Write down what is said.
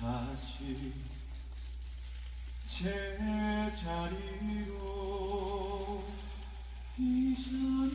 다시 제자리로 이자